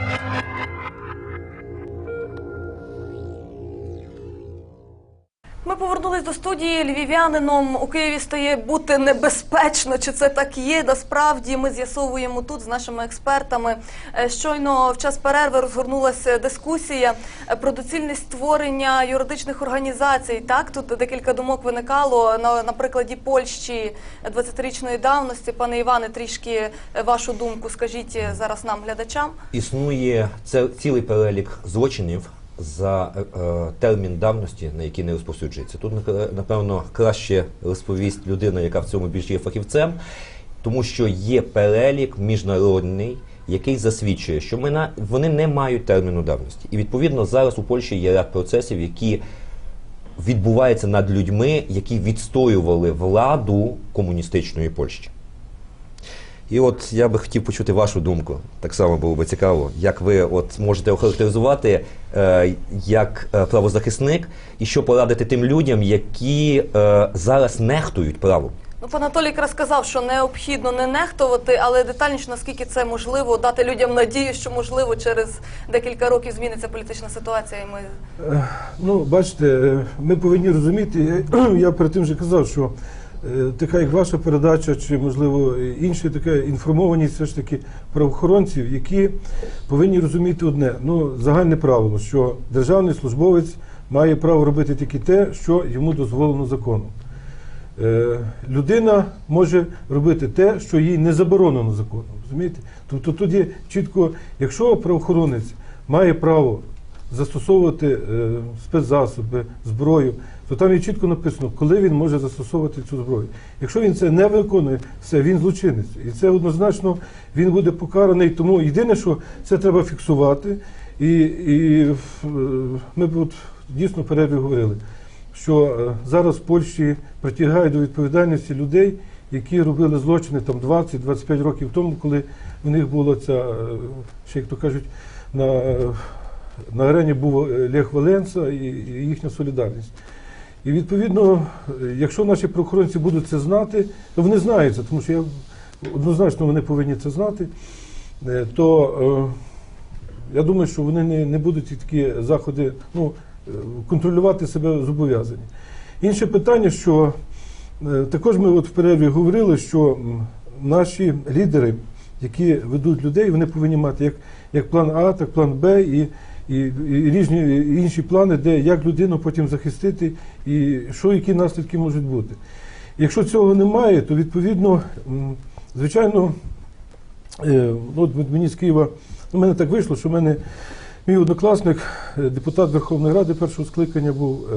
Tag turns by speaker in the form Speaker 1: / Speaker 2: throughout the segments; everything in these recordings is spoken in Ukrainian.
Speaker 1: Thank you. Ми повернулись до студії львів'янином. У Києві стає бути небезпечно. Чи це так є? Насправді ми з'ясовуємо тут з нашими експертами. Е, Щойно в час перерви розгорнулася дискусія е, про доцільність створення юридичних організацій. Так тут декілька думок виникало на, на прикладі Польщі 20-річної давності. Пане Іване, трішки е, вашу думку скажіть е, зараз нам, глядачам.
Speaker 2: Існує цілий перелік злочинів за е, е, термін давності, на який не розповсюджується. Тут напевно краще розповість людина, яка в цьому більш є фахівцем, тому що є перелік міжнародний. Який засвідчує, що ми на вони не мають терміну давності, і відповідно зараз у Польщі є ряд процесів, які відбуваються над людьми, які відстоювали владу комуністичної Польщі. І от я би хотів почути вашу думку. Так само було би цікаво, як ви от можете охарактеризувати е, як е, правозахисник, і що порадити тим людям, які е, зараз нехтують правом.
Speaker 1: Ну, пан Анатолій якраз сказав, що необхідно не нехтувати, але детальніше, наскільки це можливо, дати людям надію, що можливо через декілька років зміниться політична ситуація. І ми
Speaker 3: Е, Ну, бачите, е, ми повинні розуміти, я перед тим вже казав, що така як ваша передача, чи можливо інша така інформованість все ж таки правоохоронців, які повинні розуміти одне: ну, загальне правило, що державний службовець має право робити тільки те, що йому дозволено законом. Е, людина може робити те, що їй не заборонено законом. Розумієте? Тобто є чітко, якщо правоохоронець має право застосовувати е, спецзасоби, зброю, то там є чітко написано, коли він може застосовувати цю зброю. Якщо він це не виконує, все, він злочинець. І це однозначно він буде покараний. Тому єдине, що це треба фіксувати. І, і е, ми б от дійсно перерві говорили, що е, зараз в Польщі притягають до відповідальності людей, які робили злочини там 20-25 років тому, коли в них було ця, е, ще як то кажуть, на, на арені був Лех Валенса і, і їхня солідарність. І відповідно, якщо наші правоохоронці будуть це знати, то вони знають це, тому що я однозначно вони повинні це знати, е, то е, я думаю, що вони не, не будуть такі заходи ну, е, контролювати себе зобов'язані. Інше питання, що також ми от в перерві говорили, що наші лідери, які ведуть людей, вони повинні мати як, як план А, так план Б і, і, і різні інші плани, де як людину потім захистити і що, які наслідки можуть бути. Якщо цього немає, то відповідно, звичайно, Е, ну, от мені з Києва, ну, в мене так вийшло, що в мене мій однокласник, е, депутат Верховної Ради першого скликання був е,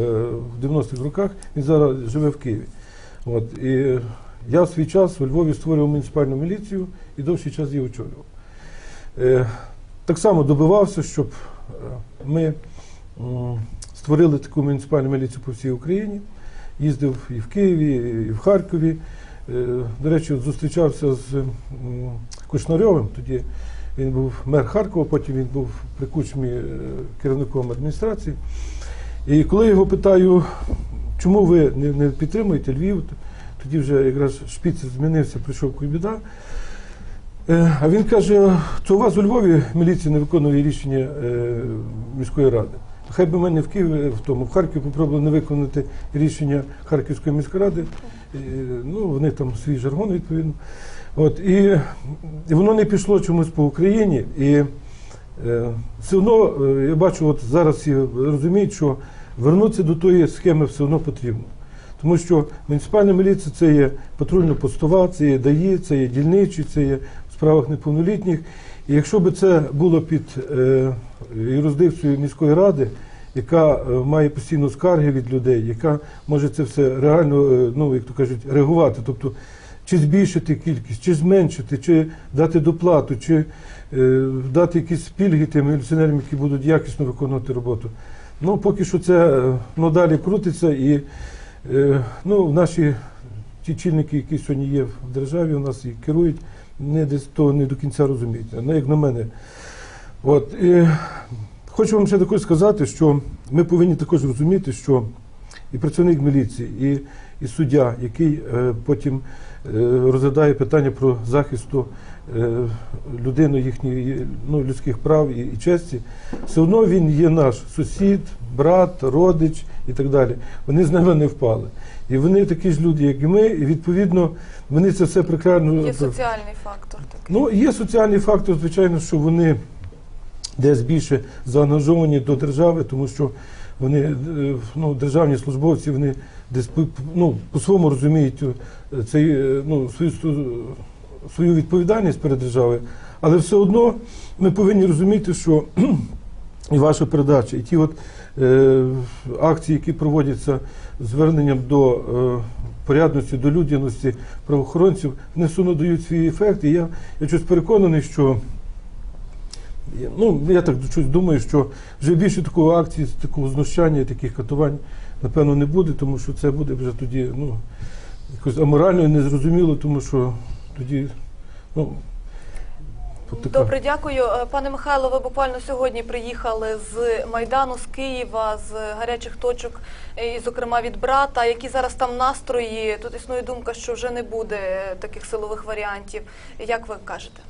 Speaker 3: в 90-х роках, він зараз живе в Києві. От, і я в свій час у Львові створював муніципальну міліцію і довший час її очолював. Так само добивався, щоб ми створили таку муніципальну міліцію по всій Україні. Їздив і в Києві, і в Харкові. Е, До речі, зустрічався з Кушнарьовим. Тоді він був мер Харкова, потім він був при кучмі е, керівником адміністрації. І коли я його питаю, чому ви не, підтримуєте Львів, тоді вже якраз шпіц змінився, прийшов Куйбіда. Е, А він каже, то у вас у Львові міліція не виконує рішення е, міської ради. Хай би мене в Києві в тому, в Харкові попробували не виконати рішення Харківської міської ради. Ну, вони там свій жаргон відповідно. От, і, і воно не пішло чомусь по Україні. І е, все одно е, я бачу, от зараз розуміють, що вернутися до тої схеми все одно потрібно. Тому що муніципальна міліція це є патрульно-постова, це є ДАІ, це є дільничі, це є справах неповнолітніх. І якщо б це було під е, юрисдикцією міської ради, яка е, має постійно скарги від людей, яка може це все реально, е, ну як то кажуть, реагувати, тобто чи збільшити кількість, чи зменшити, чи дати доплату, чи дати якісь пільги тим міліціонерам, які будуть якісно виконувати роботу. Ну, поки що це ну, далі крутиться і ну, наші ті чільники, які сьогодні є в державі, у нас і керують, не десь того не до кінця розуміють. Ну, як на мене. От, і хочу вам ще також сказати, що ми повинні також розуміти, що і працівник міліції, і, і суддя, який е, потім е, розглядає питання про захисту е, людини їхньої ну, людських прав і, і честі, все одно він є наш сусід, брат, родич і так далі. Вони з нами не впали. І вони такі ж люди, як і ми, і відповідно вони це все прекрасно.
Speaker 1: Є соціальний фактор такий.
Speaker 3: Ну, є соціальний фактор, звичайно, що вони десь більше заангажовані до держави, тому що вони, е, ну, державні службовці, вони десь ну, по-своєму розуміють е, цей, е, ну, свою, свою відповідальність перед державою. Але все одно ми повинні розуміти, що і ваша передача, і ті от е, акції, які проводяться зверненням до е, порядності, до людяності правоохоронців, вони дають свій ефект. І я, я щось переконаний, що ну, я так щось думаю, що вже більше такої акції, такого знущання, таких катувань, напевно, не буде, тому що це буде вже тоді ну, якось аморально і незрозуміло, тому що тоді, ну,
Speaker 1: Добре, дякую. Е, Пане Михайло, ви буквально сьогодні приїхали з Майдану, з Києва, з гарячих точок, е, і, зокрема від брата. Які зараз там настрої? Тут існує думка, що вже не буде е, таких силових варіантів. Як ви кажете?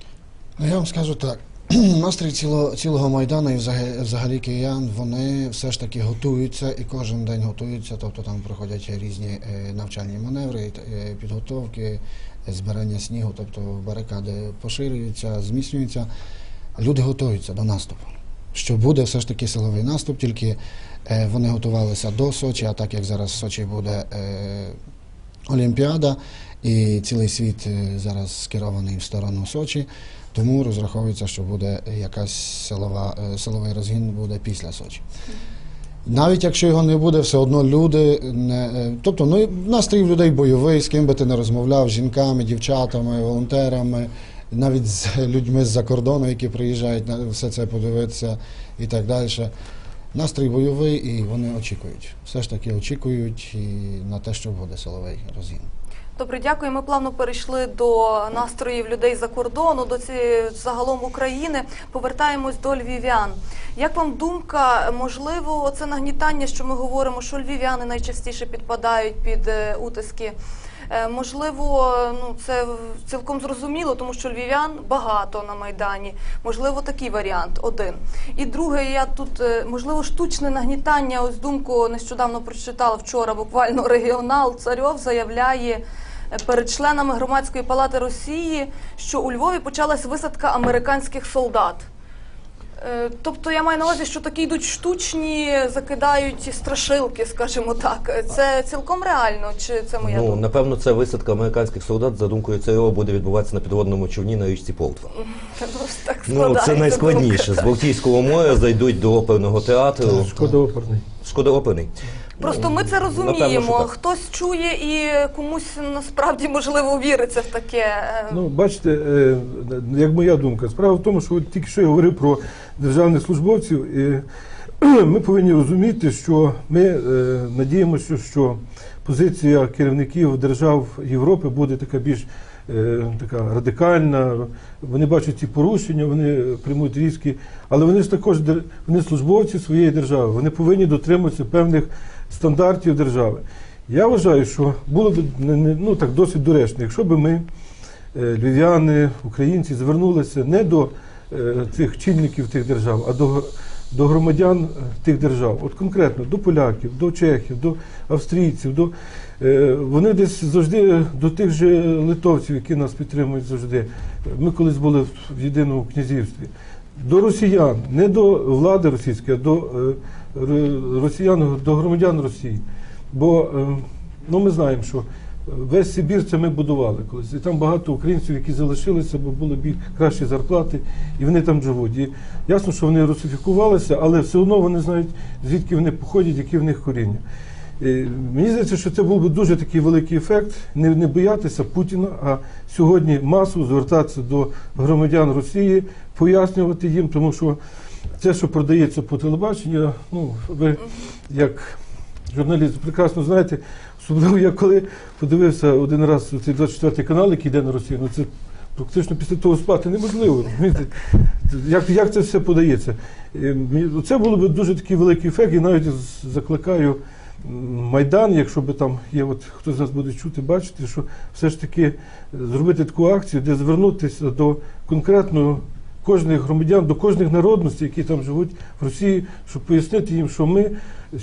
Speaker 4: Ну, Я вам скажу так. Настрій ціло, цілого Майдану і взагалі, киян, вони все ж таки готуються і кожен день готуються, тобто там проходять різні е, навчальні маневри, е, підготовки, збирання снігу, тобто барикади поширюються, зміцнюються. Люди готуються до наступу. Що буде все ж таки силовий наступ, тільки е, вони готувалися до Сочі, а так як зараз в Сочі буде Олімпіада, і цілий світ зараз скерований в сторону Сочі, тому розраховується, що буде якась силова, силовий розгін буде після Сочі. Навіть якщо його не буде, все одно люди не тобто ну настрій людей бойовий, з ким би ти не розмовляв, з жінками, дівчатами, волонтерами, навіть з людьми з-за кордону, які приїжджають на все це подивитися і так далі. Настрій бойовий, і вони очікують. Все ж таки очікують і на те, що буде силовий розгін.
Speaker 1: Добре, дякую. Ми плавно перейшли до настроїв людей за кордону, до цієї загалом України. Повертаємось до львів'ян. Як вам думка, можливо, це нагнітання, що ми говоримо, що львів'яни найчастіше підпадають під е, утиски? Е, Можливо, ну це цілком зрозуміло, тому що львів'ян багато на майдані. Можливо, такий варіант один. І друге, я тут е, можливо штучне нагнітання. Ось думку нещодавно прочитала вчора. Буквально регіонал Царьов заявляє е, перед членами громадської палати Росії, що у Львові почалась висадка американських солдат. Е, Тобто я маю на увазі, що такі йдуть штучні, закидають страшилки, скажімо так. Це цілком реально, чи це моя
Speaker 2: Ну,
Speaker 1: думка?
Speaker 2: напевно, це висадка американських солдат за думкою ЦРО буде відбуватися на підводному човні на річці Полтва.
Speaker 1: Ну, так
Speaker 2: Ну, це найскладніше.
Speaker 1: думка.
Speaker 2: З Балтійського моря зайдуть до оперного театру.
Speaker 3: шкода оперний.
Speaker 2: Шкода оперний.
Speaker 1: Просто ми це розуміємо. Хтось чує і комусь насправді можливо віриться в таке. Е,
Speaker 3: Ну, бачите, е, як моя думка, справа в тому, що от тільки що я говорив про державних службовців, і ми повинні розуміти, що ми е, надіємося, що позиція керівників держав Європи буде така більш така радикальна. Вони бачать ці порушення, вони приймуть різкі, але вони ж також вони службовці своєї держави. Вони повинні дотримуватися певних стандартів держави. Я вважаю, що було б ну, так досить доречно, якщо б ми е, львів'яни, українці звернулися не до е, цих чинників тих держав, а до, до громадян е, тих держав. От конкретно до поляків, до чехів, до австрійців, до, вони десь завжди до тих же литовців, які нас підтримують завжди. Ми колись були в, єдиному князівстві. До росіян, не до влади російської, а до росіян, до громадян Росії. Бо е, ну, ми знаємо, що весь Сибір це ми будували колись. І там багато українців, які залишилися, бо були більш кращі зарплати, і вони там живуть. І ясно, що вони русифікувалися, але все одно вони знають, звідки вони походять, які в них коріння. Мені здається, що це був би дуже такий великий ефект не, не боятися Путіна, а сьогодні масово звертатися до громадян Росії, пояснювати їм, тому що це, що продається по телебаченню, ну ви як журналіст прекрасно знаєте, особливо я коли подивився один раз цей 24 канал, який йде на Росію, ну це практично після того спати неможливо. Як, як це все подається? Е, Це було б дуже такий великий ефект, і навіть закликаю Майдан, якщо би там є, от хто з нас буде чути, бачити, що все ж таки е, зробити таку акцію, де звернутися до конкретно кожних громадян, до кожних народностей, які там живуть в Росії, щоб пояснити їм, що ми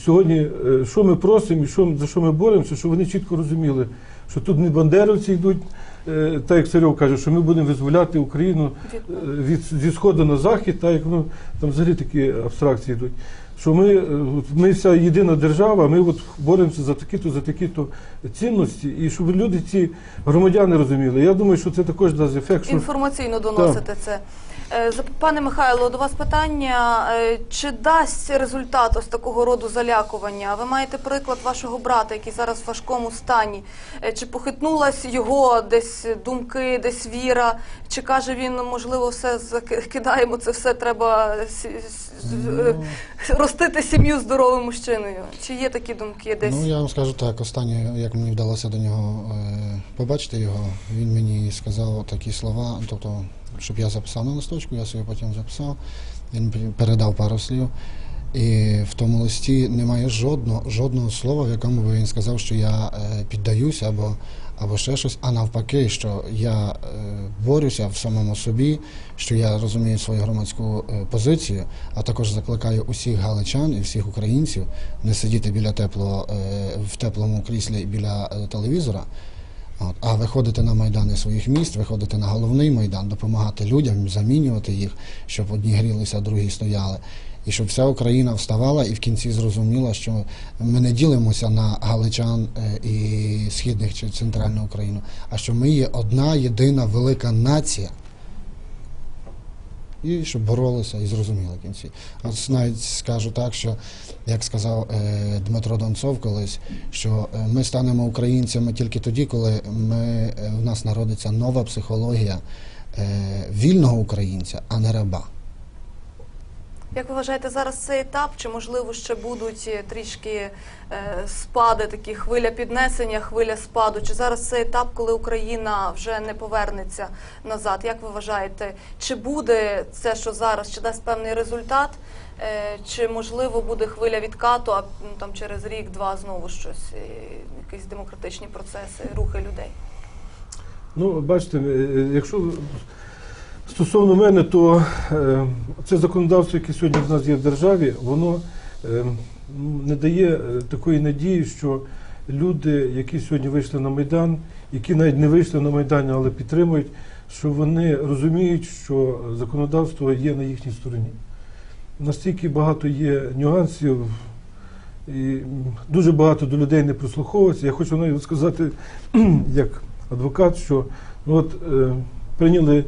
Speaker 3: сьогодні, е, що ми просимо і що, за що ми боремося, щоб вони чітко розуміли, що тут не бандеровці йдуть, е, так як Царьов каже, що ми будемо визволяти Україну
Speaker 1: Від-
Speaker 3: е, зі сходу на захід, так як ну, там взагалі такі абстракції йдуть. Що ми, ми вся єдина держава, ми от боремося за такі-то, за такі-то цінності, і щоб люди, ці громадяни розуміли. Я думаю, що це також дасть ефект. Що
Speaker 1: Інформаційно доносити це. Е, Пане Михайло, до вас питання. Е, Чи дасть результат ось такого роду залякування? Ви маєте приклад вашого брата, який зараз в важкому стані. Е, Чи похитнулась його десь думки, десь віра? Чи каже він, «Ну, можливо, все заки- кидаємо, це все треба е, ростити сім'ю здоровим мужчиною? Чи є такі думки десь?
Speaker 4: Ну, я вам скажу так, останнє, як мені вдалося до нього побачити його, він мені сказав такі слова, тобто, щоб я записав на листочку, я собі потім записав, він передав пару слів. І в тому листі немає жодного, жодного слова, в якому би він сказав, що я е, піддаюся або, або ще щось, а навпаки, що я е, борюся в самому собі, що я розумію свою громадську е, позицію, а також закликаю усіх галичан і всіх українців не сидіти біля теплого, е, в теплому кріслі біля телевізора. От, а виходити на майдани своїх міст, виходити на головний майдан, допомагати людям, замінювати їх, щоб одні грілися, а другі стояли. І щоб вся Україна вставала і в кінці зрозуміла, що ми не ділимося на галичан е, і східних чи центральну Україну, а що ми є одна єдина велика нація. І щоб боролися і зрозуміли кінці. От навіть скажу так, що як сказав е, Дмитро Донцов колись, що е, ми станемо українцями тільки тоді, коли ми, е, в нас народиться нова психологія вільного українця, а не раба.
Speaker 1: Як ви вважаєте, зараз цей етап, чи можливо ще будуть е, трішки е, спади, такі хвиля піднесення, хвиля спаду? Чи зараз цей етап, коли Україна вже не повернеться назад? Як ви вважаєте, чи буде це, що зараз, чи дасть певний результат, е, чи можливо буде хвиля відкату, а ну, там через рік-два знову щось, якісь демократичні процеси, рухи людей?
Speaker 3: Ну, бачите, якщо стосовно мене, то е, це законодавство, яке сьогодні в нас є в державі, воно е, не дає е, такої надії, що люди, які сьогодні вийшли на Майдан, які навіть не вийшли на Майдан, але підтримують, що вони розуміють, що законодавство є на їхній стороні. Настільки багато є нюансів, і дуже багато до людей не прислуховується. Я хочу навіть сказати, як адвокат, що ну, от, прийняли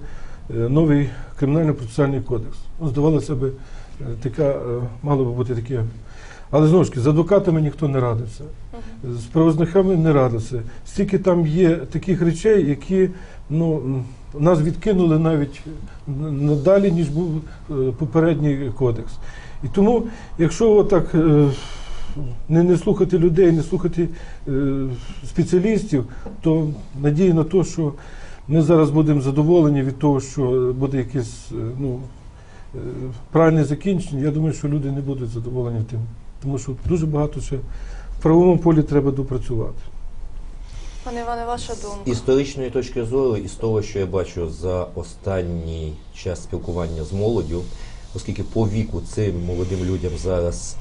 Speaker 3: новий кримінально-процесуальний кодекс. Ну, здавалося б, е, така, е, мало би бути таке. Але знову ж таки, з адвокатами ніхто не радився, з правозахисниками не радився. Стільки там є таких речей, які ну, нас відкинули навіть надалі, ніж був е, попередній кодекс. І тому, якщо отак е, не, не слухати людей, не слухати е, спеціалістів, то надія на те, що ми зараз будемо задоволені від того, що буде якесь е, ну, е, правильне закінчення, я думаю, що люди не будуть задоволені тим. Тому що дуже багато ще в правовому полі треба допрацювати.
Speaker 1: Пане Іване, ваша думка?
Speaker 2: З історичної точки зору, і з того, що я бачу за останній час спілкування з молоддю, оскільки по віку цим молодим людям зараз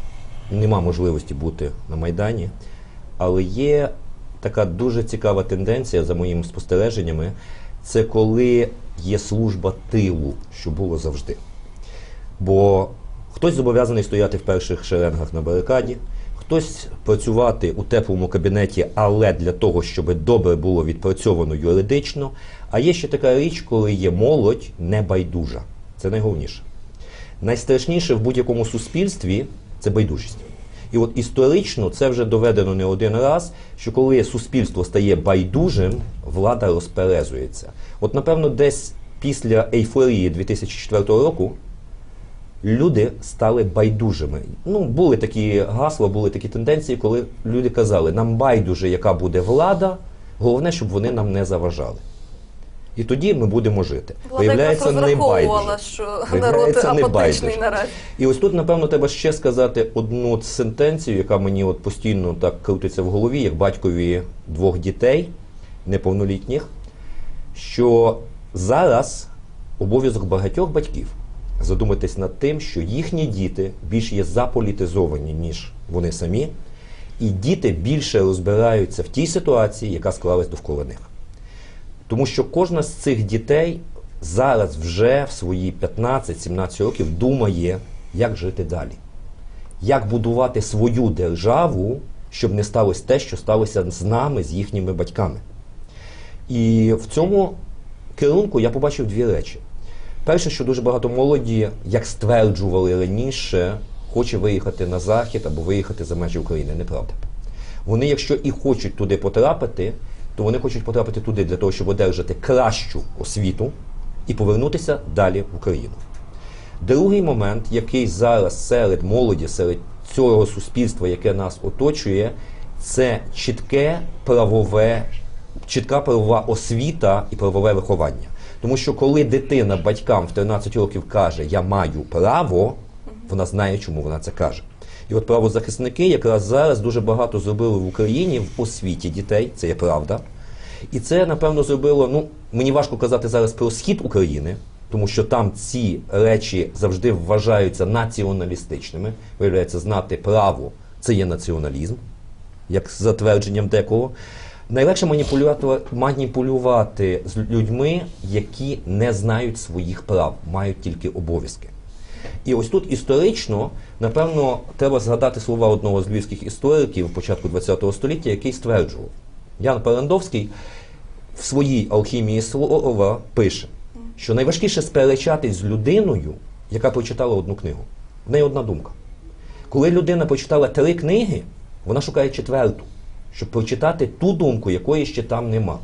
Speaker 2: нема можливості бути на Майдані, але є така дуже цікава тенденція, за моїми спостереженнями, це коли є служба тилу, що було завжди. Бо хтось зобов'язаний стояти в перших шеренгах на барикаді, хтось працювати у теплому кабінеті, але для того, щоб добре було відпрацьовано юридично. А є ще така річ, коли є молодь небайдужа. Це найголовніше. Найстрашніше в будь-якому суспільстві це байдужість. І от історично це вже доведено не один раз, що коли суспільство стає байдужим, влада розперезується. От, напевно, десь після ейфорії 2004 року люди стали байдужими. Ну, були такі гасла, були такі тенденції, коли люди казали, нам байдуже, яка буде влада, головне, щоб вони нам не заважали. І тоді ми будемо жити.
Speaker 1: Влада
Speaker 2: Виявляється, не байдуже.
Speaker 1: що
Speaker 2: Виявляється, не
Speaker 1: апатичний наразі.
Speaker 2: І ось тут, напевно, треба ще сказати одну сентенцію, яка мені от постійно так крутиться в голові, як батькові двох дітей неповнолітніх, що зараз обов'язок багатьох батьків задуматись над тим, що їхні діти більш є заполітизовані, ніж вони самі, і діти більше розбираються в тій ситуації, яка склалась довкола них. Тому що кожна з цих дітей зараз вже в свої 15-17 років думає, як жити далі, як будувати свою державу, щоб не сталося те, що сталося з нами, з їхніми батьками. І в цьому керунку я побачив дві речі. Перше, що дуже багато молоді, як стверджували раніше, хоче виїхати на захід або виїхати за межі України. Неправда. Вони, якщо і хочуть туди потрапити, то вони хочуть потрапити туди для того, щоб одержати кращу освіту і повернутися далі в Україну. Другий момент, який зараз серед молоді, серед цього суспільства, яке нас оточує, це чітке правове, чітка правова освіта і правове виховання. Тому що коли дитина батькам в 13 років каже Я маю право, вона знає, чому вона це каже. І от правозахисники якраз зараз дуже багато зробили в Україні в освіті дітей, це є правда. І це, напевно, зробило. Ну, мені важко казати зараз про схід України, тому що там ці речі завжди вважаються націоналістичними. Виявляється, знати право це є націоналізм, як за твердженням декого. Найлегше маніпулювати, маніпулювати з людьми, які не знають своїх прав, мають тільки обов'язки. І ось тут історично, напевно, треба згадати слова одного з львівських істориків початку ХХ століття, який стверджував. Ян Парандовський в своїй алхімії слова пише, що найважкіше сперечатись з людиною, яка прочитала одну книгу. В неї одна думка. Коли людина прочитала три книги, вона шукає четверту, щоб прочитати ту думку, якої ще там нема.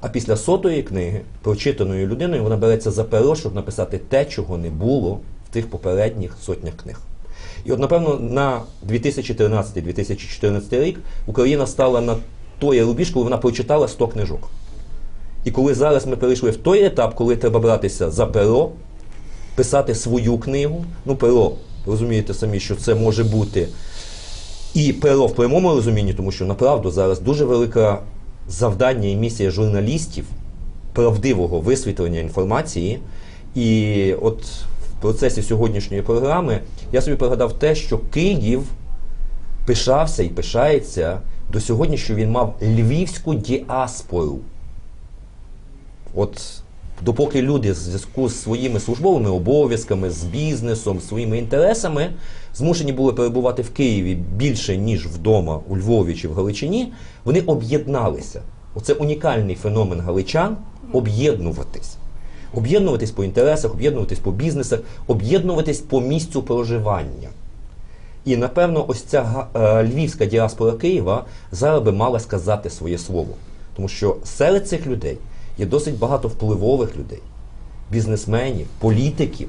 Speaker 2: А після сотої книги, прочитаної людиною, вона береться за перо, щоб написати те, чого не було тих попередніх сотнях книг. І от, напевно, на 2013-2014 рік Україна стала на той рубіж, коли вона прочитала 100 книжок. І коли зараз ми перейшли в той етап, коли треба братися за перо, писати свою книгу, ну перо, розумієте самі, що це може бути і перо в прямому розумінні, тому що направду зараз дуже велика завдання і місія журналістів правдивого висвітлення інформації. І от процесі сьогоднішньої програми я собі пригадав те, що Київ пишався і пишається до сьогодні, що він мав львівську діаспору. От допоки люди в зв'язку з своїми службовими обов'язками, з бізнесом, своїми інтересами змушені були перебувати в Києві більше, ніж вдома у Львові чи в Галичині, вони об'єдналися. Оце унікальний феномен галичан об'єднуватись. Об'єднуватись по інтересах, об'єднуватись по бізнесах, об'єднуватись по місцю проживання. І напевно, ось ця е, львівська діаспора Києва зараз би мала сказати своє слово. Тому що серед цих людей є досить багато впливових людей, бізнесменів, політиків,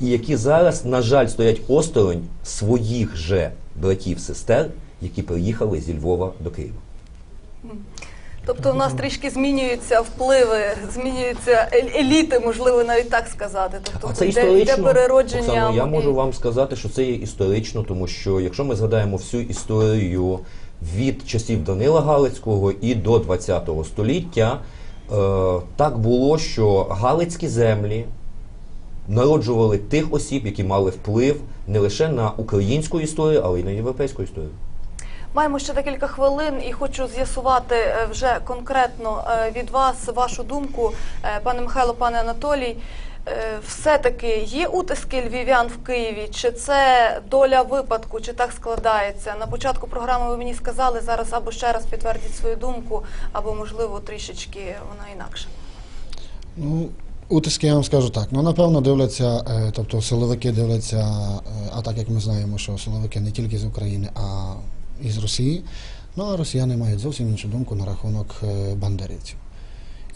Speaker 2: і які зараз, на жаль, стоять осторонь своїх же братів, сестер, які приїхали зі Львова до Києва.
Speaker 1: Тобто в нас трішки змінюються впливи, змінюються еліти, можливо, навіть так сказати. Тобто
Speaker 2: А це
Speaker 1: йде, йде переродження.
Speaker 2: Оксано, я можу вам сказати, що це є історично, тому що якщо ми згадаємо всю історію від часів Данила Галицького і до ХХ століття, е, так було, що Галицькі землі народжували тих осіб, які мали вплив не лише на українську історію, але й на європейську історію.
Speaker 1: Маємо ще декілька хвилин і хочу з'ясувати е, вже конкретно е, від вас вашу думку, е, пане Михайло, пане Анатолій. Все-таки є утиски львів'ян в Києві? Чи це доля випадку, чи так складається? На початку програми ви мені сказали зараз або ще раз підтвердіть свою думку, або можливо трішечки вона інакша.
Speaker 4: Ну, утиски я вам скажу так. Ну, напевно, дивляться, тобто силовики дивляться, а так як ми знаємо, що силовики не тільки з України, а і з Росії. Ну, а росіяни мають зовсім іншу думку на рахунок е, бандерівців.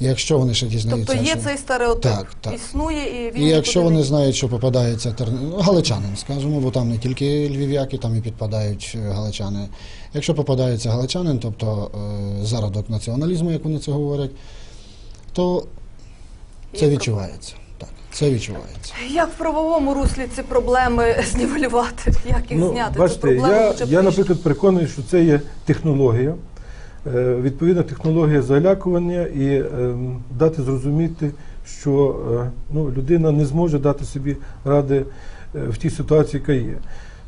Speaker 4: І якщо вони ще дізнаються,
Speaker 1: Тобто є
Speaker 4: що...
Speaker 1: цей стереотип,
Speaker 4: Так, так.
Speaker 1: існує і він
Speaker 4: І якщо вони знають, що попадається тер... ну, галичанин, скажімо, бо там не тільки львів'яки, там і підпадають е, галичани. Якщо попадається галичанин, тобто е, зародок націоналізму, як вони це говорять, то Це відчувається. Це відчувається.
Speaker 1: Як в правовому руслі ці проблеми знівелювати? Як їх
Speaker 3: Ну,
Speaker 1: зняти?
Speaker 3: Бачите, я, я, наприклад, переконаний, що це є технологія, е, відповідна технологія залякування і ем, дати зрозуміти, що е, ну, людина не зможе дати собі ради е, в тій ситуації, яка є.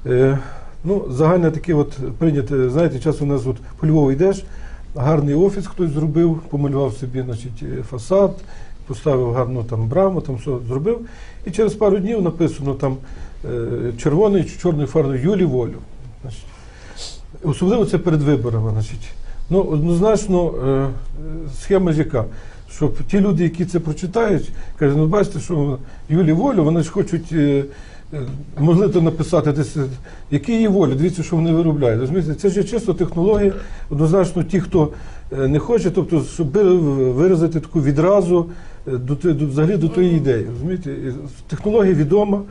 Speaker 3: Е, ну, загальне таке от прийняте, знаєте, часом у нас от по Львову йдеш, гарний офіс хтось зробив, помалював собі значить, фасад, поставив гарну там браму, там все зробив. І через пару днів написано там е, червоною чи чорною фарбою Юлі волю. Значить, особливо це перед виборами. Значить. Ну, однозначно, е, е, схема ж яка. Щоб ті люди, які це прочитають, кажуть, ну бачите, що Юлі волю, вони ж хочуть. Могли то написати десь, які її волі, дивіться, що вони виробляють. Розумієте, це ж чисто технологія. Однозначно, ті, хто не хоче, тобто, щоб виразити таку відразу до, до, взагалі до тої ідеї. Розумієте? І Технологія відома,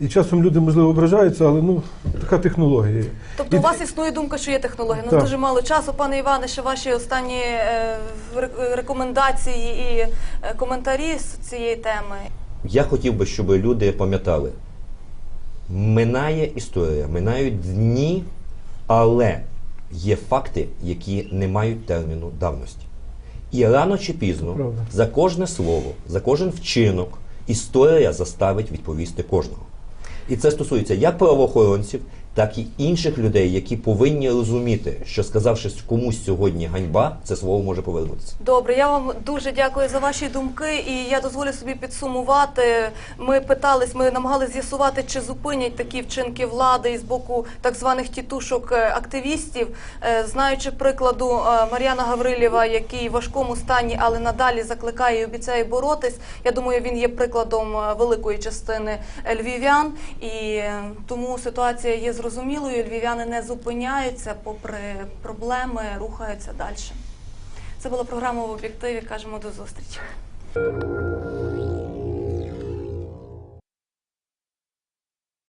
Speaker 3: і часом люди, можливо, ображаються, але ну, така технологія. є.
Speaker 1: Тобто
Speaker 3: І-
Speaker 1: у вас існує думка, що є технологія. Ну
Speaker 3: Так.
Speaker 1: дуже мало часу, пане Іване, ще ваші останні е, ре- рекомендації і е, коментарі з цієї теми.
Speaker 2: Я хотів би, щоб люди пам'ятали, минає історія, минають дні, але є факти, які не мають терміну давності. І рано чи пізно
Speaker 3: Правда.
Speaker 2: за кожне слово, за кожен вчинок історія заставить відповісти кожного. І це стосується як правоохоронців, так і інших людей, які повинні розуміти, що сказавши комусь сьогодні ганьба, це слово може повернутися.
Speaker 1: Добре, я вам дуже дякую за ваші думки, і я дозволю собі підсумувати. Ми питались, ми намагалися з'ясувати, чи зупинять такі вчинки влади із боку так званих тітушок е, активістів, Е, знаючи прикладу е, Мар'яна Гаврилєва, який в важкому стані, але надалі закликає і обіцяє боротись. Я думаю, він є прикладом великої частини львів'ян, і тому ситуація є зрозумілою. Львів'яни не зупиняються, попри проблеми, рухаються далі. Це була програма в об'єктиві. Кажемо до зустрічі.